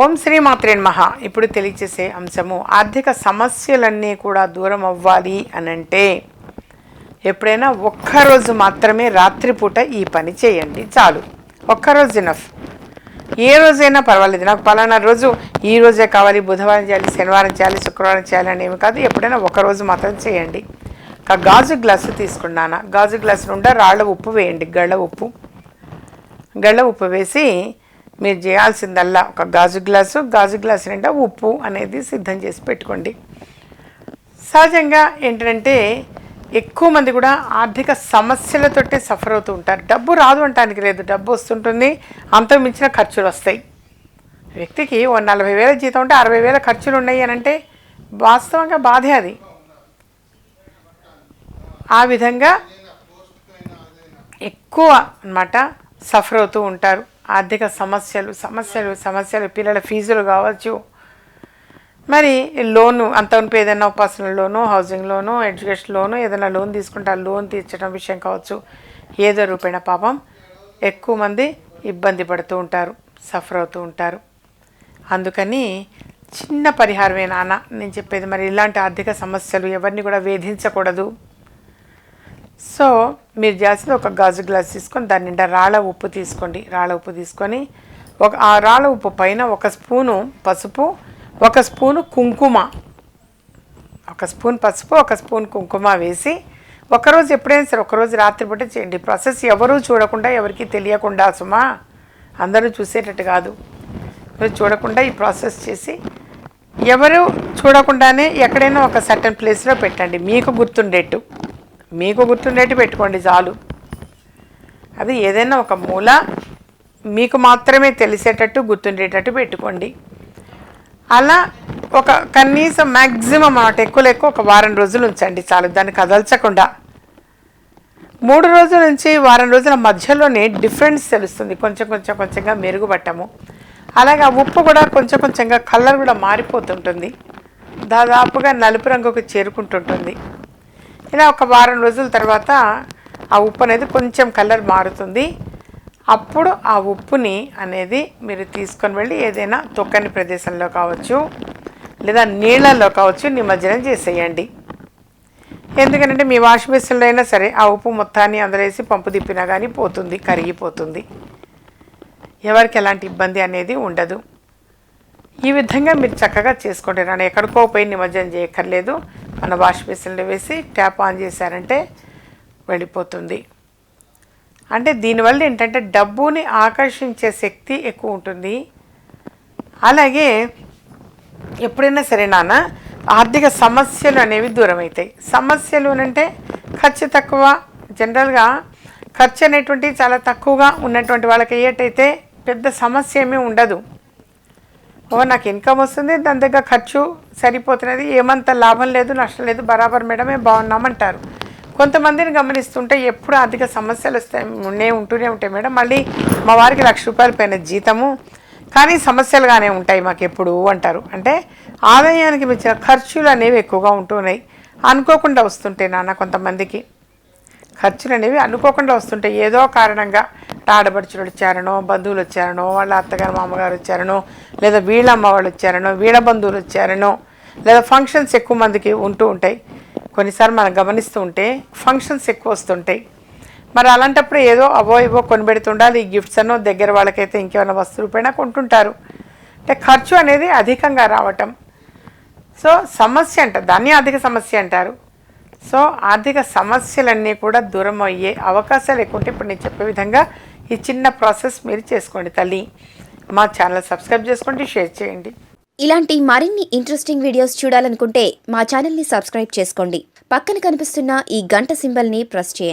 ఓం శ్రీ మాత్రే మహా ఇప్పుడు తెలియచేసే అంశము ఆర్థిక సమస్యలన్నీ కూడా దూరం అవ్వాలి అనంటే ఎప్పుడైనా ఒక్కరోజు మాత్రమే రాత్రిపూట ఈ పని చేయండి చాలు. ఒక్కరోజు ఇనఫ్ ఏ రోజైనా పర్వాలేదు. నాకు పలానా రోజు ఈ రోజే కావాలి బుధవారం చేయాలి శనివారం చేయాలి శుక్రవారం చేయాలి అని ఏమి కాదు. ఎప్పుడైనా ఒకరోజు మాత్రం చేయండి. ఒక గాజు గ్లాసు తీసుకున్నాను? గాజు గ్లాసు నుండా రాళ్ళ ఉప్పు వేయండి. గళ్ళ ఉప్పు. గళ్ళ ఉప్పు వేసి మీరు చేయాల్సిందల్లా ఒక గాజు గ్లాసు గాజు గ్లాసు నిండా ఉప్పు అనేది సిద్ధం చేసి పెట్టుకోండి. సహజంగా ఏంటంటే ఎక్కువ మంది కూడా ఆర్థిక సమస్యలతోటే సఫర్ అవుతూ ఉంటారు. డబ్బు రాదు అంటానికి లేదు. డబ్బు వస్తుంటుంది అంతకు మించిన ఖర్చులు వస్తాయి. వ్యక్తికి ఓ నలభై వేల జీతం ఉంటే అరవై వేల ఖర్చులు ఉన్నాయి అని అంటే వాస్తవంగా బాధే అది. ఆ విధంగా ఎక్కువ అన్నమాట సఫర్ అవుతూ ఉంటారు. ఆర్థిక సమస్యలు సమస్యలు సమస్యలు పిల్లల ఫీజులు కావచ్చు. మరి లోను అంత ఉంటే ఏదైనా personal loan housing loan education loan ఏదైనా లోన్ తీసుకుంటే ఆ లోన్ తీర్చడం విషయం కావచ్చు. ఏదో రూపేణ పాపం ఎక్కువ మంది ఇబ్బంది పడుతూ ఉంటారు సఫర్ అవుతూ ఉంటారు. అందుకని చిన్న పరిహారమే నాన్న నేను చెప్పేది మరి ఇలాంటి ఆర్థిక సమస్యలు ఎవరిని కూడా వేధించకూడదు. సో మీరు చేసిన ఒక గాజు గ్లాస్ తీసుకొని దాని నిండా రాళ్ళ ఉప్పు తీసుకోండి. రాళ్ళ ఉప్పు తీసుకొని ఒక ఆ రాళ్ళ ఉప్పు పైన ఒక స్పూను పసుపు ఒక స్పూను కుంకుమ. ఒక స్పూన్ పసుపు ఒక స్పూన్ కుంకుమ వేసి ఒకరోజు ఎప్పుడైనా సరే ఒకరోజు రాత్రిపూట చేయండి. ప్రాసెస్ ఎవరూ చూడకుండా ఎవరికి తెలియకుండా సుమా. అందరూ చూసేటట్టు కాదు. మీరు చూడకుండా ఈ ప్రాసెస్ చేసి ఎవరు చూడకుండానే ఎక్కడైనా ఒక సర్టన్ ప్లేస్లో పెట్టండి. మీకు గుర్తుండేట్టు. మీకు గుర్తుండేట్టు పెట్టుకోండి చాలు. అది ఏదైనా ఒక మూల మీకు మాత్రమే తెలిసేటట్టు గుర్తుండేటట్టు పెట్టుకోండి. అలా ఒక కనీసం మ్యాక్సిమం అన్నమాట ఎక్కువ ఎక్కువ ఒక వారం రోజులు ఉంచండి చాలు. దాన్ని కదల్చకుండా. మూడు రోజుల నుంచి వారం రోజుల మధ్యలోనే డిఫరెన్స్ తెలుస్తుంది. కొంచెం కొంచెం కొంచెంగా మెరుగుపట్టము. అలాగే ఆ ఉప్పు కూడా కొంచెం కొంచెంగా కలర్ కూడా మారిపోతుంటుంది. దాదాపుగా నలుపు రంగుకు చేరుకుంటుంటుంది. ఇలా ఒక వారం రోజుల తర్వాత ఆ ఉప్పు అనేది కొంచెం కలర్ మారుతుంది. అప్పుడు ఆ ఉప్పుని అనేది మీరు తీసుకొని వెళ్ళి ఏదైనా తొక్కని ప్రదేశంలో కావచ్చు లేదా నీళ్ళల్లో కావచ్చు నిమజ్జనం చేసేయండి. ఎందుకంటే మీ వాష్ బేసిన్లో అయినా సరే ఆ ఉప్పు మొత్తాన్ని అందరేసి వేసి పంపు తిప్పినా కానీ పోతుంది కరిగిపోతుంది. ఎవరికి ఎలాంటి ఇబ్బంది అనేది ఉండదు. ఈ విధంగా మీరు చక్కగా చేసుకోండి నన్ను ఎక్కడికో పోయి నిమజ్జనం చేయక్కర్లేదు. మన వాష్ బేసిన్లో వేసి ట్యాప్ ఆన్ చేశారంటే వెళ్ళిపోతుంది. అంటే దీనివల్ల ఏంటంటే డబ్బుని ఆకర్షించే శక్తి ఎక్కువ ఉంటుంది. అలాగే ఎప్పుడైనా సరే నాన్న ఆర్థిక సమస్యలు అనేవి దూరం అవుతాయి సమస్యలు అంటే ఖర్చు తక్కువ. జనరల్గా ఖర్చు అనేటువంటివి చాలా తక్కువగా ఉన్నటువంటి వాళ్ళకి అయ్యేటైతే పెద్ద సమస్య ఏమీ ఉండదు. ఓ నాకు ఇన్కమ్ వస్తుంది దాని దగ్గర ఖర్చు సరిపోతున్నది ఏమంత లాభం లేదు నష్టం లేదు బరాబర్ మేడమే బాగున్నామంటారు. కొంతమందిని గమనిస్తుంటే ఎప్పుడు ఆర్థిక సమస్యలు వస్తాయి ఉండే ఉంటూనే ఉంటాయి మేడం. మళ్ళీ మా వారికి లక్ష రూపాయలు పైన జీతము కానీ సమస్యలుగానే ఉంటాయి మాకు ఎప్పుడు అంటారు. అంటే ఆదాయానికి మించిన ఖర్చులు అనేవి ఎక్కువగా ఉంటున్నాయి. అనుకోకుండా వస్తుంటాయి నాన్న కొంతమందికి. ఖర్చులు అనేవి అనుకోకుండా వస్తుంటాయి. ఏదో కారణంగా ఆడపడుచులు వచ్చారనో బంధువులు వచ్చారనో వాళ్ళ అత్తగారు మామగారు వచ్చారనో లేదా వీళ్ళ అమ్మ వాళ్ళు వచ్చారనో వీళ్ళ బంధువులు వచ్చారనో లేదా ఫంక్షన్స్ ఎక్కువ మందికి ఉంటూ ఉంటాయి. కొన్నిసార్లు మనం గమనిస్తూ ఉంటే ఫంక్షన్స్ ఎక్కువ వస్తుంటాయి. మరి అలాంటప్పుడు ఏదో అవో ఇవో కొనిపెడుతుండాలి ఈ గిఫ్ట్స్ అనో దగ్గర వాళ్ళకైతే ఇంకేమైనా వస్తువులు పైన కొంటుంటారు. అంటే ఖర్చు అనేది అధికంగా రావటం. సో సమస్య అంట దాన్ని ఆర్థిక సమస్య అంటారు. సో ఆర్థిక సమస్యలన్నీ కూడా దూరం అయ్యే అవకాశాలు ఎక్కువ ఉంటే ఇప్పుడు నేను చెప్పే విధంగా ఈ చిన్న ప్రాసెస్ మీరు చేసుకోండి తల్లి. మా ఛానల్ సబ్స్క్రైబ్ చేసుకోండి షేర్ చేయండి. ఇలాంటి మరిన్ని ఇంట్రెస్టింగ్ వీడియోస్ చూడాలనుకుంటే మా ఛానల్ని సబ్స్క్రైబ్ చేసుకోండి. పక్కన కనిపిస్తున్న ఈ గంట సింబల్ని ప్రెస్ చేయండి.